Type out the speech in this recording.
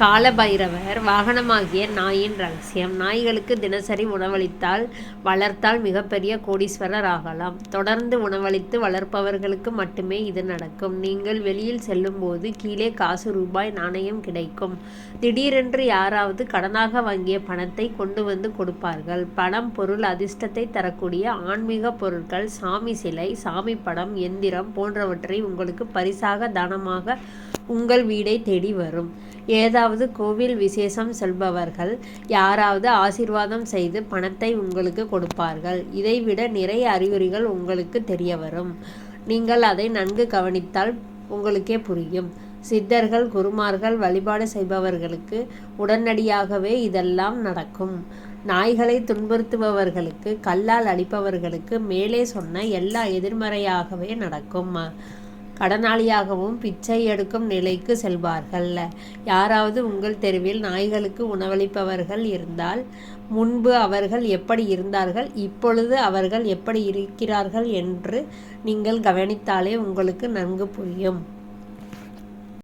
காலபைரவர் வாகனமாகிய நாயின் ரகசியம். நாய்களுக்கு தினசரி உணவளித்தால் வளர்த்தால் மிகப்பெரிய கோடீஸ்வரர் ஆகலாம். தொடர்ந்து உணவளித்து வளர்ப்பவர்களுக்கு மட்டுமே இது நடக்கும். நீங்கள் வெளியில் செல்லும்போது கீழே காசு ரூபாய் நாணயம் கிடைக்கும். திடீரென்று யாராவது கடனாக வாங்கிய பணத்தை கொண்டு வந்து கொடுப்பார்கள். பணம் பொருள் அதிர்ஷ்டத்தை தரக்கூடிய ஆன்மீக பொருட்கள் சாமி சிலை சாமி படம் எந்திரம் போன்றவற்றை உங்களுக்கு பரிசாக தானமாக உங்கள் வீடை தேடி வரும். ஏதாவது கோவில் விசேஷம் செல்பவர்கள் யாராவது ஆசிர்வாதம் செய்து பணத்தை உங்களுக்கு கொடுப்பார்கள். இதைவிட நிறைய அறிகுறிகள் உங்களுக்கு தெரிய வரும் நீங்கள் அதை நன்கு கவனித்தால் உங்களுக்கே புரியும். சித்தர்கள் குருமார்கள் வழிபாடு செய்பவர்களுக்கு உடனடியாகவே இதெல்லாம் நடக்கும். நாய்களை துன்புறுத்துபவர்களுக்கு கல்லால் அடிப்பவர்களுக்கு மேலே சொன்ன எல்லா எதிர்மறையாகவே நடக்கும். கடனாளியாகவும் பிச்சை எடுக்கும் நிலைக்கு செல்வார்கள். யாராவது உங்கள் தெருவில் நாய்களுக்கு உணவளிப்பவர்கள் இருந்தால் முன்பு அவர்கள் எப்படி இருந்தார்கள் இப்பொழுது அவர்கள் எப்படி இருக்கிறார்கள் என்று நீங்கள் கவனித்தாலே உங்களுக்கு நன்கு புரியும்.